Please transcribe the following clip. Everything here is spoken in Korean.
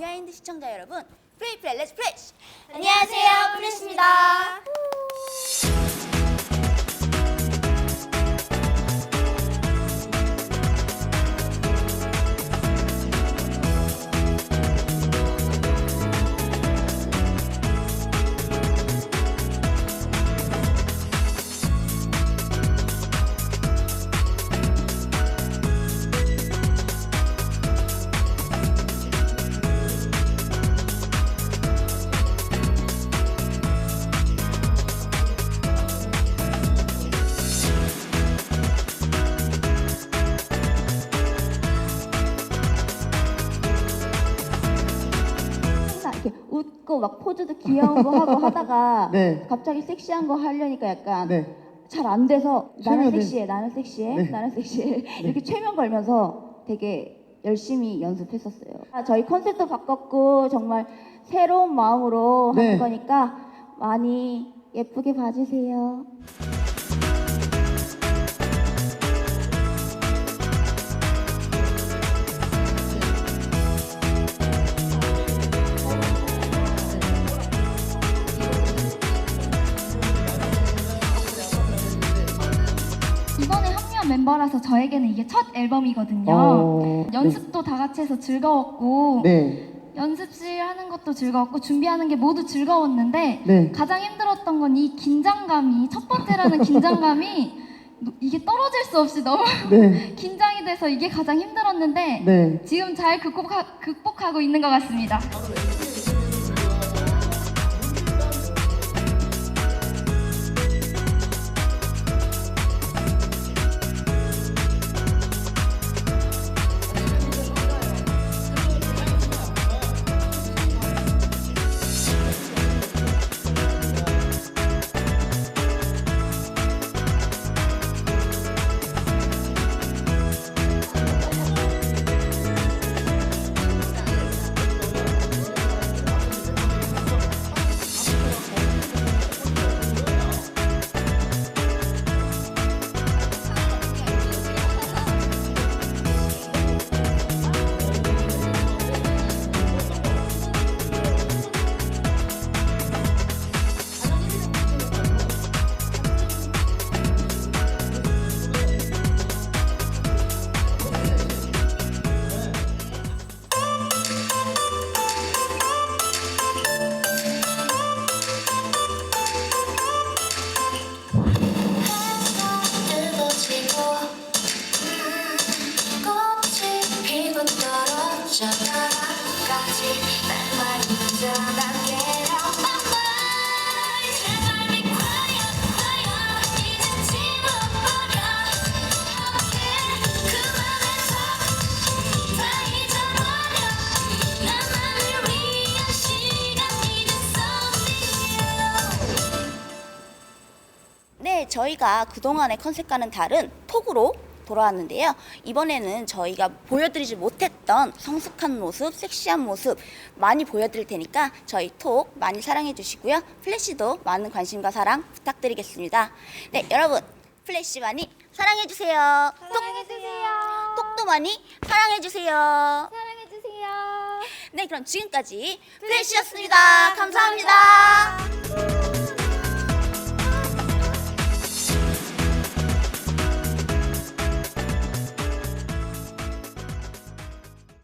비하인드 시청자 여러분, 플레이 플레이 렛츠 플래시! 안녕하세요, 플래시입니다. 이렇게 웃고 막 포즈도 귀여운 거 하고 하다가 네. 갑자기 섹시한 거 하려니까 약간 네. 잘 안 돼서 나는 섹시해, 나는 섹시해, 네. 나는 섹시해 이렇게 최면 걸면서 되게 열심히 연습했었어요. 아, 저희 컨셉도 바꿨고 정말 새로운 마음으로 네. 할 거니까 많이 예쁘게 봐주세요. 멤버라서 저에게는 이게 첫 앨범이거든요. 어, 연습도 다 같이 해서 즐거웠고 네. 연습실 하는 것도 즐거웠고 준비하는 게 모두 즐거웠는데 네. 가장 힘들었던 건 이 긴장감이 첫 번째라는 긴장감이 노- 이게 떨어질 수 없이 너무 네. 긴장이 돼서 이게 가장 힘들었는데 네. 지금 잘 극복하, 극복하고 있는 것 같습니다. 저희가 그동안의 컨셉과는 다른 톡으로 돌아왔는데요. 이번에는 저희가 보여드리지 못했던 성숙한 모습, 섹시한 모습 많이 보여드릴 테니까 저희 톡 많이 사랑해 주시고요. 플래시도 많은 관심과 사랑 부탁드리겠습니다. 네, 여러분 플래시 많이 사랑해 주세요. 사랑해 주세요. 톡도 많이 사랑해 주세요. 사랑해 주세요. 네, 그럼 지금까지 플래시였습니다 감사합니다.